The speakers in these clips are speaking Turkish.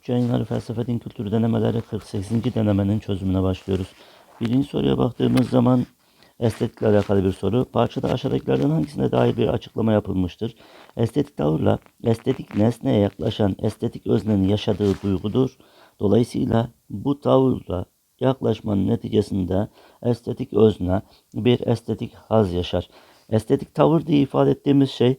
Ufuk Yayınları Felsefe Din Kültürü Denemeleri 48. denemenin çözümüne başlıyoruz. Birinci soruya baktığımız zaman estetikle alakalı bir soru. Parçada aşağıdakilerden hangisine dair bir açıklama yapılmıştır? Estetik tavırla estetik nesneye yaklaşan estetik öznenin yaşadığı duygudur. Dolayısıyla bu tavırla yaklaşmanın neticesinde estetik özne bir estetik haz yaşar. Estetik tavır diye ifade ettiğimiz şey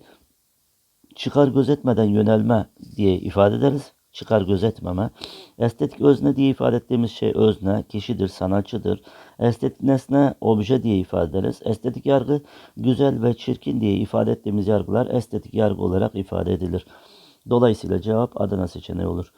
çıkar gözetmeden yönelme diye ifade ederiz. Çıkar gözetmeme. Estetik özne diye ifade ettiğimiz şey özne, kişidir, sanatçıdır. Estetik nesne, obje diye ifade ederiz. Estetik yargı, güzel ve çirkin diye ifade ettiğimiz yargılar estetik yargı olarak ifade edilir. Dolayısıyla cevap Adana seçeneği olur.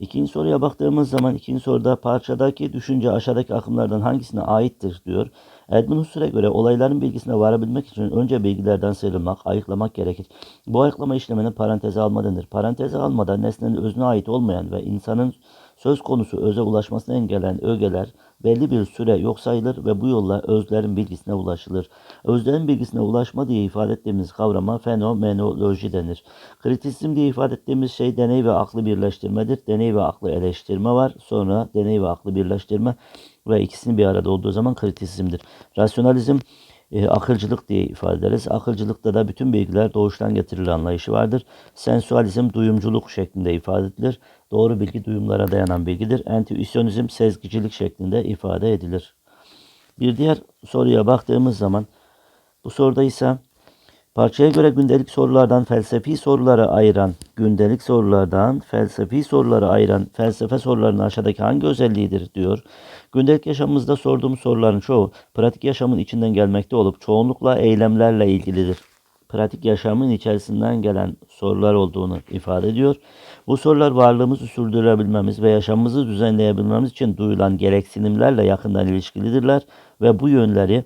İkinci soruya baktığımız zaman ikinci soruda parçadaki düşünce aşağıdaki akımlardan hangisine aittir diyor. Edmund Husserl'e göre olayların bilgisine varabilmek için önce bilgilerden sıyrılmak, ayıklamak gerekir. Bu ayıklama işleminin paranteze alma denir. Paranteze almadan nesnenin özüne ait olmayan ve insanın söz konusu öze ulaşmasını engelleyen ögeler belli bir süre yok sayılır ve bu yolla özlerin bilgisine ulaşılır. Özlerin bilgisine ulaşma diye ifade ettiğimiz kavrama fenomenoloji denir. Kritisizm diye ifade ettiğimiz şey deney ve aklı birleştirmedir. Deney ve aklı eleştirme var. Sonra deney ve aklı birleştirme ve ikisinin bir arada olduğu zaman kritisizmdir. Rasyonalizm e, akılcılık diye ifade ederiz. Akılcılıkta da bütün bilgiler doğuştan getirilir anlayışı vardır. Sensualizm duyumculuk şeklinde ifade edilir. Doğru bilgi duyumlara dayanan bilgidir. Entüisyonizm sezgicilik şeklinde ifade edilir. Bir diğer soruya baktığımız zaman bu soruda ise Parçaya göre gündelik sorulardan felsefi sorulara ayıran, gündelik sorulardan felsefi sorulara ayıran felsefe sorularının aşağıdaki hangi özelliğidir diyor. Gündelik yaşamımızda sorduğumuz soruların çoğu pratik yaşamın içinden gelmekte olup çoğunlukla eylemlerle ilgilidir. Pratik yaşamın içerisinden gelen sorular olduğunu ifade ediyor. Bu sorular varlığımızı sürdürebilmemiz ve yaşamımızı düzenleyebilmemiz için duyulan gereksinimlerle yakından ilişkilidirler ve bu yönleri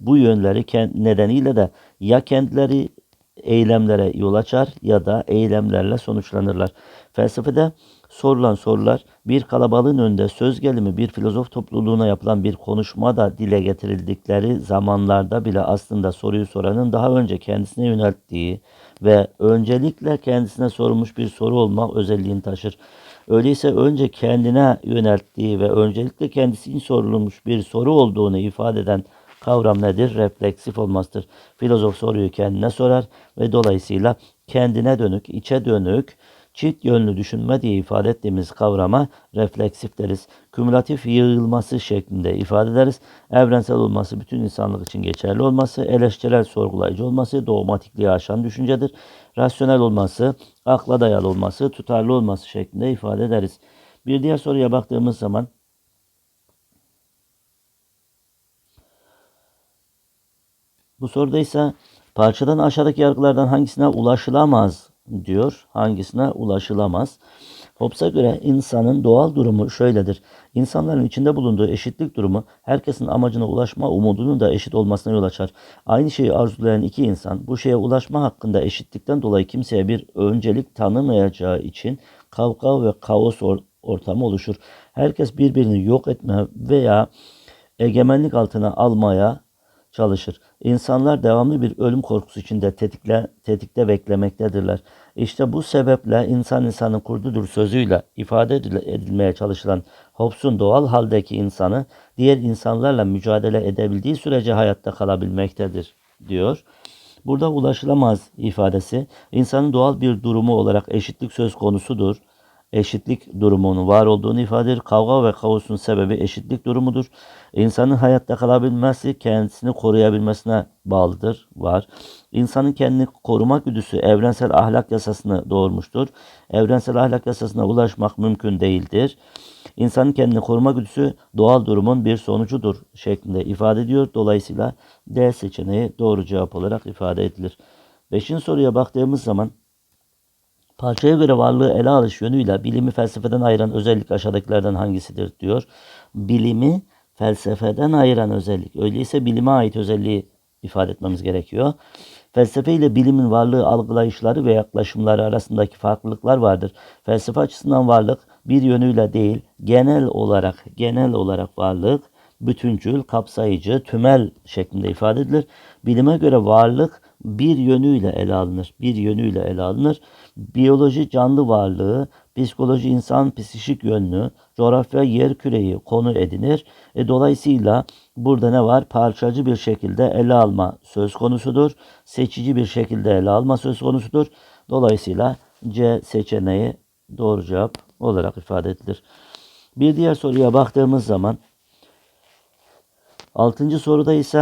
bu yönleri nedeniyle de ya kendileri eylemlere yol açar ya da eylemlerle sonuçlanırlar. Felsefede sorulan sorular bir kalabalığın önünde söz gelimi bir filozof topluluğuna yapılan bir konuşmada dile getirildikleri zamanlarda bile aslında soruyu soranın daha önce kendisine yönelttiği ve öncelikle kendisine sorulmuş bir soru olmak özelliğini taşır. Öyleyse önce kendine yönelttiği ve öncelikle kendisinin sorulmuş bir soru olduğunu ifade eden Kavram nedir? Refleksif olmasıdır. Filozof soruyu kendine sorar ve dolayısıyla kendine dönük, içe dönük, çift yönlü düşünme diye ifade ettiğimiz kavrama refleksif deriz. Kümülatif yığılması şeklinde ifade ederiz. Evrensel olması, bütün insanlık için geçerli olması, eleştirel sorgulayıcı olması, dogmatikliği aşan düşüncedir. Rasyonel olması, akla dayalı olması, tutarlı olması şeklinde ifade ederiz. Bir diğer soruya baktığımız zaman Bu soruda ise parçadan aşağıdaki yargılardan hangisine ulaşılamaz diyor. Hangisine ulaşılamaz? Hobbes'a göre insanın doğal durumu şöyledir. İnsanların içinde bulunduğu eşitlik durumu herkesin amacına ulaşma umudunun da eşit olmasına yol açar. Aynı şeyi arzulayan iki insan bu şeye ulaşma hakkında eşitlikten dolayı kimseye bir öncelik tanımayacağı için kavga ve kaos or ortamı oluşur. Herkes birbirini yok etme veya egemenlik altına almaya çalışır. İnsanlar devamlı bir ölüm korkusu içinde tetikle, tetikte beklemektedirler. İşte bu sebeple insan insanın kurdudur sözüyle ifade edilmeye çalışılan Hobbes'un doğal haldeki insanı diğer insanlarla mücadele edebildiği sürece hayatta kalabilmektedir diyor. Burada ulaşılamaz ifadesi insanın doğal bir durumu olarak eşitlik söz konusudur eşitlik durumunun var olduğunu ifade eder. Kavga ve kaosun sebebi eşitlik durumudur. İnsanın hayatta kalabilmesi kendisini koruyabilmesine bağlıdır, var. İnsanın kendini koruma güdüsü evrensel ahlak yasasını doğurmuştur. Evrensel ahlak yasasına ulaşmak mümkün değildir. İnsanın kendini koruma güdüsü doğal durumun bir sonucudur şeklinde ifade ediyor. Dolayısıyla D seçeneği doğru cevap olarak ifade edilir. Beşinci soruya baktığımız zaman Parçaya göre varlığı ele alış yönüyle bilimi felsefeden ayıran özellik aşağıdakilerden hangisidir diyor. Bilimi felsefeden ayıran özellik. Öyleyse bilime ait özelliği ifade etmemiz gerekiyor. Felsefe ile bilimin varlığı algılayışları ve yaklaşımları arasındaki farklılıklar vardır. Felsefe açısından varlık bir yönüyle değil, genel olarak genel olarak varlık bütüncül, kapsayıcı, tümel şeklinde ifade edilir. Bilime göre varlık bir yönüyle ele alınır. Bir yönüyle ele alınır. Biyoloji canlı varlığı psikoloji insan psikik yönlü, coğrafya yer küreyi konu edinir. E, dolayısıyla burada ne var? Parçacı bir şekilde ele alma söz konusudur. Seçici bir şekilde ele alma söz konusudur. Dolayısıyla C seçeneği doğru cevap olarak ifade edilir. Bir diğer soruya baktığımız zaman altıncı soruda ise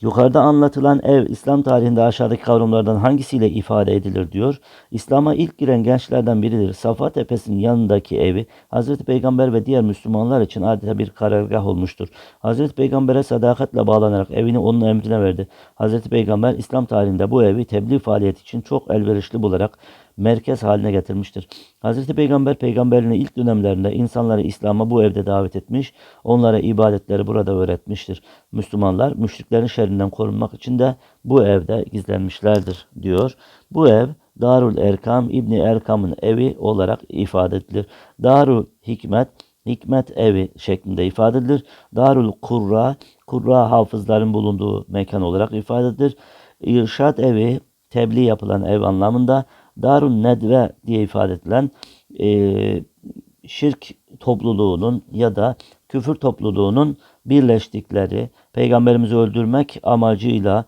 Yukarıda anlatılan ev İslam tarihinde aşağıdaki kavramlardan hangisiyle ifade edilir diyor. İslam'a ilk giren gençlerden biridir. Safa Tepesi'nin yanındaki evi Hazreti Peygamber ve diğer Müslümanlar için adeta bir karargah olmuştur. Hazreti Peygamber'e sadakatle bağlanarak evini onun emrine verdi. Hazreti Peygamber İslam tarihinde bu evi tebliğ faaliyeti için çok elverişli bularak merkez haline getirmiştir. Hazreti Peygamber peygamberliğinin ilk dönemlerinde insanları İslam'a bu evde davet etmiş, onlara ibadetleri burada öğretmiştir. Müslümanlar müşriklerin şerrinden korunmak için de bu evde gizlenmişlerdir diyor. Bu ev Darul Erkam İbni Erkam'ın evi olarak ifade edilir. Darul Hikmet Hikmet evi şeklinde ifade edilir. Darul Kurra, Kurra hafızların bulunduğu mekan olarak ifade edilir. İrşad evi, tebliğ yapılan ev anlamında. Darun Nedve diye ifade edilen e, şirk topluluğunun ya da küfür topluluğunun birleştikleri, peygamberimizi öldürmek amacıyla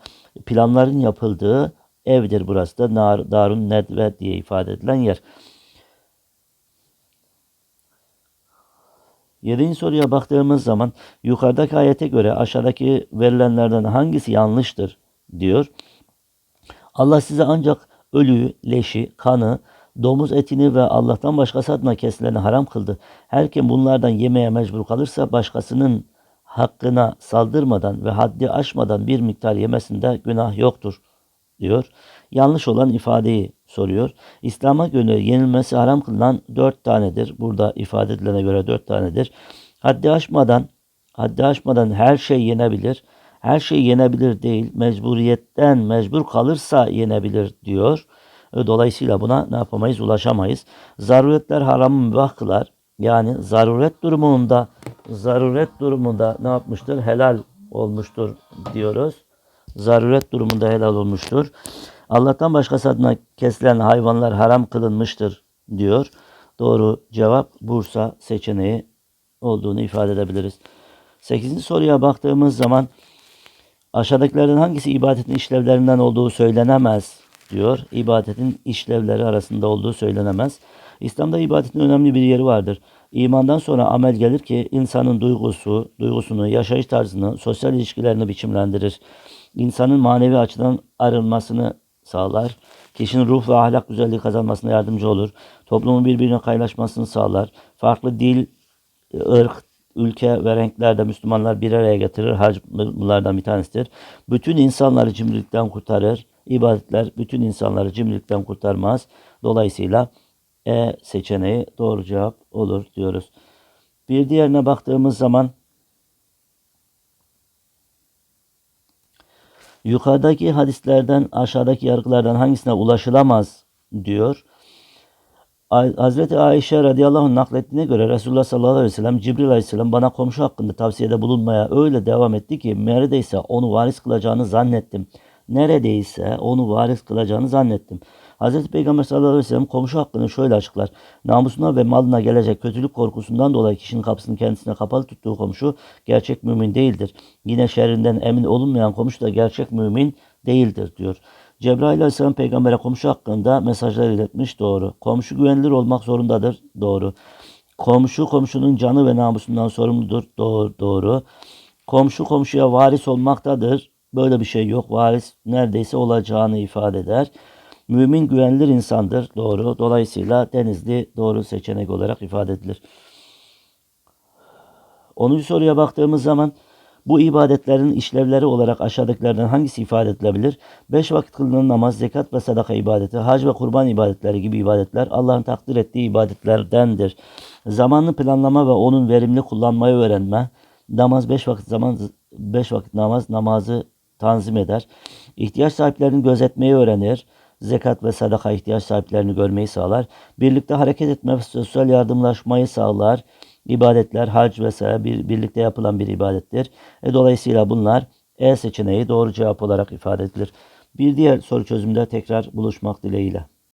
planların yapıldığı evdir burası da Darun Nedve diye ifade edilen yer. Yedinci soruya baktığımız zaman yukarıdaki ayete göre aşağıdaki verilenlerden hangisi yanlıştır diyor. Allah size ancak ölüyü, leşi, kanı, domuz etini ve Allah'tan başkası adına kesileni haram kıldı. Her kim bunlardan yemeye mecbur kalırsa başkasının hakkına saldırmadan ve haddi aşmadan bir miktar yemesinde günah yoktur diyor. Yanlış olan ifadeyi soruyor. İslam'a göre yenilmesi haram kılınan dört tanedir. Burada ifade edilene göre dört tanedir. Haddi aşmadan, haddi aşmadan her şey yenebilir. Her şey yenebilir değil. Mecburiyetten mecbur kalırsa yenebilir diyor. Dolayısıyla buna ne yapamayız? Ulaşamayız. Zaruretler haramı mübah kılar. Yani zaruret durumunda zaruret durumunda ne yapmıştır? Helal olmuştur diyoruz. Zaruret durumunda helal olmuştur. Allah'tan başkası adına kesilen hayvanlar haram kılınmıştır diyor. Doğru cevap Bursa seçeneği olduğunu ifade edebiliriz. 8. soruya baktığımız zaman aşağıdakilerden hangisi ibadetin işlevlerinden olduğu söylenemez diyor. İbadetin işlevleri arasında olduğu söylenemez. İslam'da ibadetin önemli bir yeri vardır. İmandan sonra amel gelir ki insanın duygusu, duygusunu, yaşayış tarzını, sosyal ilişkilerini biçimlendirir. İnsanın manevi açıdan arınmasını sağlar. Kişinin ruh ve ahlak güzelliği kazanmasına yardımcı olur. Toplumun birbirine kaynaşmasını sağlar. Farklı dil, ırk, ülke ve renklerde Müslümanlar bir araya getirir. Hac bunlardan bir tanesidir. Bütün insanları cimrilikten kurtarır. İbadetler bütün insanları cimrilikten kurtarmaz. Dolayısıyla E seçeneği doğru cevap olur diyoruz. Bir diğerine baktığımız zaman yukarıdaki hadislerden aşağıdaki yargılardan hangisine ulaşılamaz diyor. Hazreti Ayşe radıyallahu anh naklettiğine göre Resulullah sallallahu aleyhi ve sellem Cibril aleyhisselam bana komşu hakkında tavsiyede bulunmaya öyle devam etti ki neredeyse onu varis kılacağını zannettim. Neredeyse onu varis kılacağını zannettim. Hz. Peygamber sallallahu aleyhi ve sellem komşu hakkını şöyle açıklar. Namusuna ve malına gelecek kötülük korkusundan dolayı kişinin kapısını kendisine kapalı tuttuğu komşu gerçek mümin değildir. Yine şerrinden emin olunmayan komşu da gerçek mümin değildir diyor. Cebrail aleyhisselam peygambere komşu hakkında mesajlar iletmiş doğru. Komşu güvenilir olmak zorundadır doğru. Komşu komşunun canı ve namusundan sorumludur doğru. doğru. Komşu komşuya varis olmaktadır. Böyle bir şey yok. Varis neredeyse olacağını ifade eder. Mümin güvenilir insandır. Doğru. Dolayısıyla Denizli doğru seçenek olarak ifade edilir. 10. soruya baktığımız zaman bu ibadetlerin işlevleri olarak aşağıdakilerden hangisi ifade edilebilir? Beş vakit kılınan namaz, zekat ve sadaka ibadeti, hac ve kurban ibadetleri gibi ibadetler Allah'ın takdir ettiği ibadetlerdendir. Zamanlı planlama ve onun verimli kullanmayı öğrenme, namaz beş vakit zaman beş vakit namaz namazı tanzim eder. İhtiyaç sahiplerini gözetmeyi öğrenir. Zekat ve sadaka ihtiyaç sahiplerini görmeyi sağlar. Birlikte hareket etme ve sosyal yardımlaşmayı sağlar ibadetler, hac vesaire bir, birlikte yapılan bir ibadettir. E, dolayısıyla bunlar E seçeneği doğru cevap olarak ifade edilir. Bir diğer soru çözümünde tekrar buluşmak dileğiyle.